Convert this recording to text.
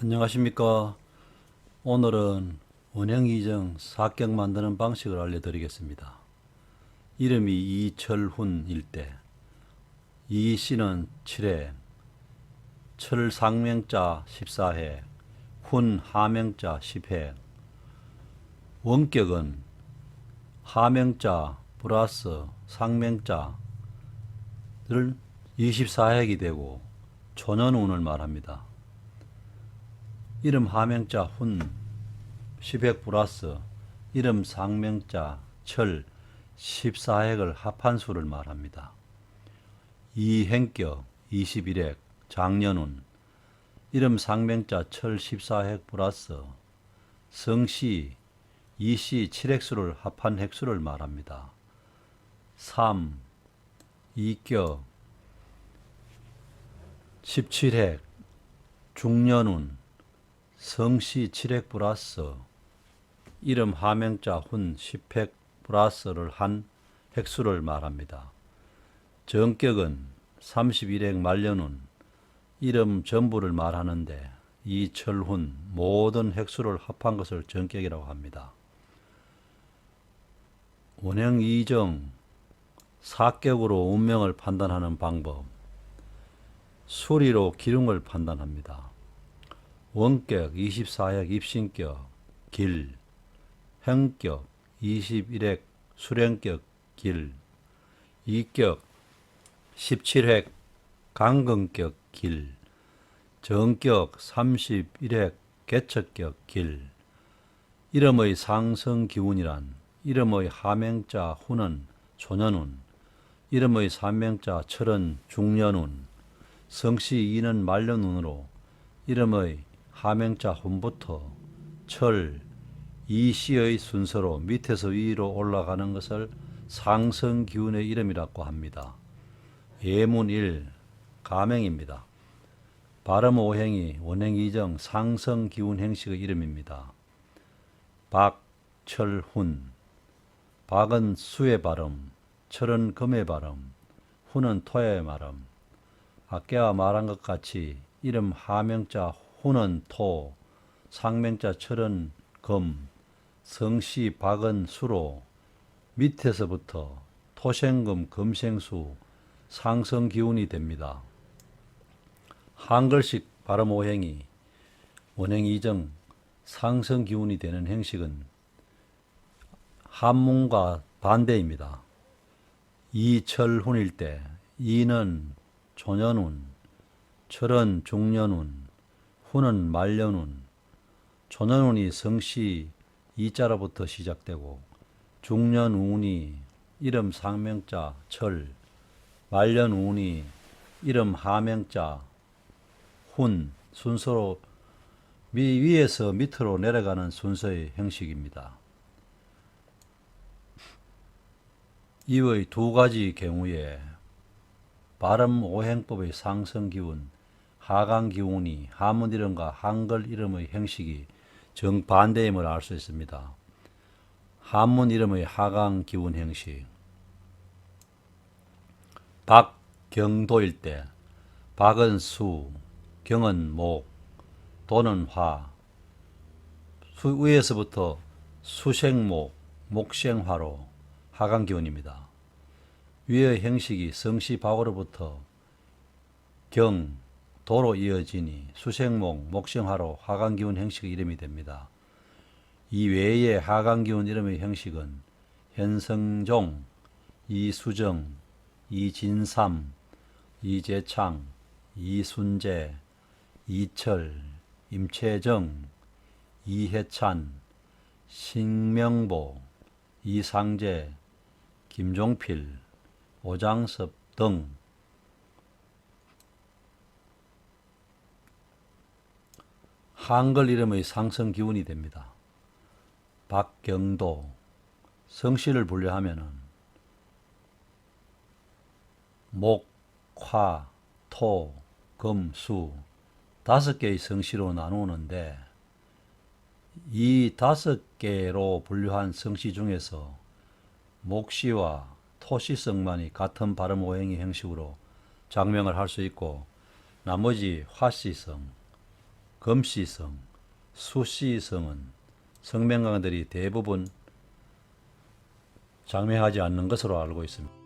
안녕하십니까. 오늘은 원형 사격 만드는 방식을 알려드리겠습니다. 이름이 이철훈 일대, 이씨는 7회, 철상명자 14회, 훈 하명자 10회, 원격은 하명자 플러스 상명자를 24핵이 되고 초년운을 말합니다. 이름 하명자 훈 10핵 플러스 이름 상명자 철 14핵을 합한 수를 말합니다. 이행격 21핵 장년운 이름 상명자 철 14핵 플러스 성씨 이씨 7핵수를 합한 핵수를 말합니다. 3. 이격 17핵 중년운 성씨 7핵 플러스 이름 하명자 훈 10핵 플러스를 한 핵수를 말합니다. 정격은 31핵 말년운 이름 전부를 말하는데 이철훈 모든 핵수를 합한 것을 정격이라고 합니다. 원형 이정 사격으로 운명을 판단하는 방법 수리로 기lum을 판단합니다. 원격 24핵 입신격 길 행격 21핵 수령격 길 이격 17핵 강근격 길 정격 31핵 개척격 길. 이름의 상성 기운이란 이름의 하명자 훈은 초년운 이름의 삼명자 철은 중년운 성씨 이는 말년운으로 이름의 하명자 훈부터 철, 이씨의 순서로 밑에서 위로 올라가는 것을 상성 기운의 이름이라고 합니다. 예문 1 가명입니다. 발음 오행이 원행 이정 상성 기운 행식의 이름입니다. 박 철 훈 박은 수의 발음, 철은 금의 발음, 훈은 토의 발음. 아까 말한 것 같이 이름 하명자 훈은 토, 상명자 철은 금, 성씨 박은 수로 밑에서부터 토생금 금생수 상성 기운이 됩니다. 한글식 발음 오행이 원행 이정 상성 기운이 되는 행식은 한문과 반대입니다. 이철훈일 때 이는 초년운, 철은 중년운, 훈은 말년운, 초년운이 성씨 이자로부터 시작되고 중년운이 이름 상명자 철, 말년운이 이름 하명자 훈 순서로 위, 위에서 밑으로 내려가는 순서의 형식입니다. 이의 두 가지 경우에 발음 오행법의 상성 기운, 하강 기운이 한문 이름과 한글 이름의 형식이 정반대임을 알 수 있습니다. 한문 이름의 하강 기운 형식 박경도일 때 박은 수, 경은 목, 도는 화, 수 위에서부터 수생목, 목생화로 하강 기운입니다. 위의 형식이 성시 박으로부터 경, 도로 이어지니 수생목, 목생화로 하강 기운 형식의 이름이 됩니다. 이 외의 하강 기운 이름의 형식은 현성종, 이수정, 이진삼, 이재창, 이순재, 이철, 임채정, 이해찬, 신명보, 이상재, 김종필, 오장섭 등 한글 이름의 상성 기운이 됩니다. 박경도 성씨를 분류하면은 목, 화, 토, 금, 수 다섯 개의 성씨로 나누는데 이 다섯 개로 분류한 성씨 중에서 목씨와 토시성만이 같은 발음 오행의 형식으로 장명을 할 수 있고 나머지 화씨성, 금시성, 수시성은 성명강들이 대부분 장명하지 않는 것으로 알고 있습니다.